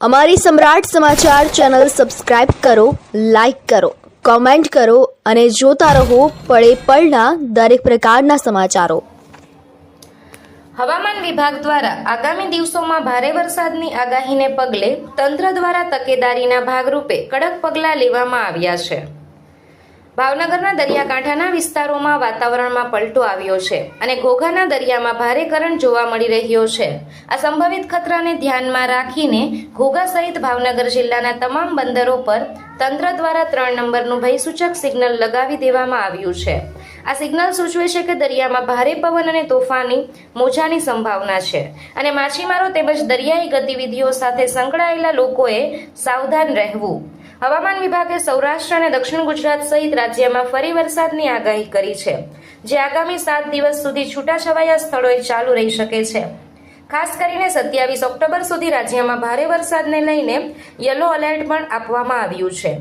અમારી સમ્રાટ સમાચાર channel subscribe કરો, લાઇક કરો, કોમેન્ટ કરો અને જોતા રહો પળે પળના દરેક પ્રકારના સમાચારો. હવામાન વિભાગ દ્વારા આગામી દિવસોમાં ભારે વરસાદની આગાહીને પગલે તંત્ર દ્વારા તકેદારીના ભાગરૂપે કડક પગલાં લેવામાં આવ્યા છે. ભાવનગરના દરિયાકાંઠાના વિસ્તારોમાં વાતાવરણમાં પલટો આવ્યો છે અને ઘોઘાના દરિયામાં ભારે કરંટ જોવા મળી રહ્યો છે. આ સંભવિત ખતરાને ધ્યાનમાં રાખીને ઘોઘા સહિત ભાવનગર જિલ્લાના તમામ બંદરો પર તંત્ર દ્વારા ત્રણ નંબરનું ભયસૂચક સિગ્નલ લગાવી દેવામાં આવ્યું છે. આ સિગ્નલ સૂચવે છે કે દરિયામાં ભારે પવન અને તોફાની મોજાની સંભાવના છે અને માછીમારો તેમજ દરિયાઈ ગતિવિધિઓ સાથે સંકળાયેલા લોકોએ સાવધાન રહેવું. હવામાન વિભાગે સૌરાષ્ટ્ર અને દક્ષિણ ગુજરાત સહિત રાજ્યમાં ફરી વરસાદની આગાહી કરી છે, જે આગામી સાત દિવસ સુધી છૂટાછવાયા સ્થળોએ ચાલુ રહી શકે છે. ખાસ કરીને સત્યાવીસ ઓક્ટોબર સુધી રાજ્યમાં ભારે વરસાદને લઈને યલો એલર્ટ પણ આપવામાં આવ્યું છે.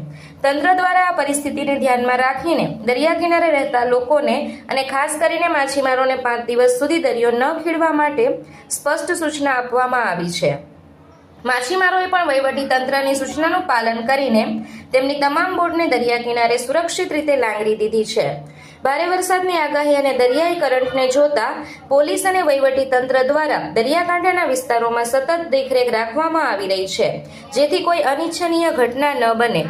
તંત્ર દ્વારા આ પરિસ્થિતિને ધ્યાનમાં રાખીને દરિયા કિનારે રહેતા લોકોને અને ખાસ કરીને માછીમારોને પાંચ દિવસ સુધી દરિયો ન ખેડવા માટે સ્પષ્ટ સૂચના આપવામાં આવી છે. માછીમારોએ પણ વહીવટી તંત્રની સૂચનાનું પાલન કરીને તેમની તમામ બોટને દરિયા કિનારે સુરક્ષિત રીતે લાંગરી દીધી છે. ભારે વરસાદની આગાહી અને દરિયાઈ કરંટને જોતા પોલીસ અને વહીવટી તંત્ર દ્વારા દરિયાકાંઠાના વિસ્તારોમાં સતત દેખરેખ રાખવામાં આવી રહી છે, જેથી કોઈ અનિચ્છનીય ઘટના ન બને.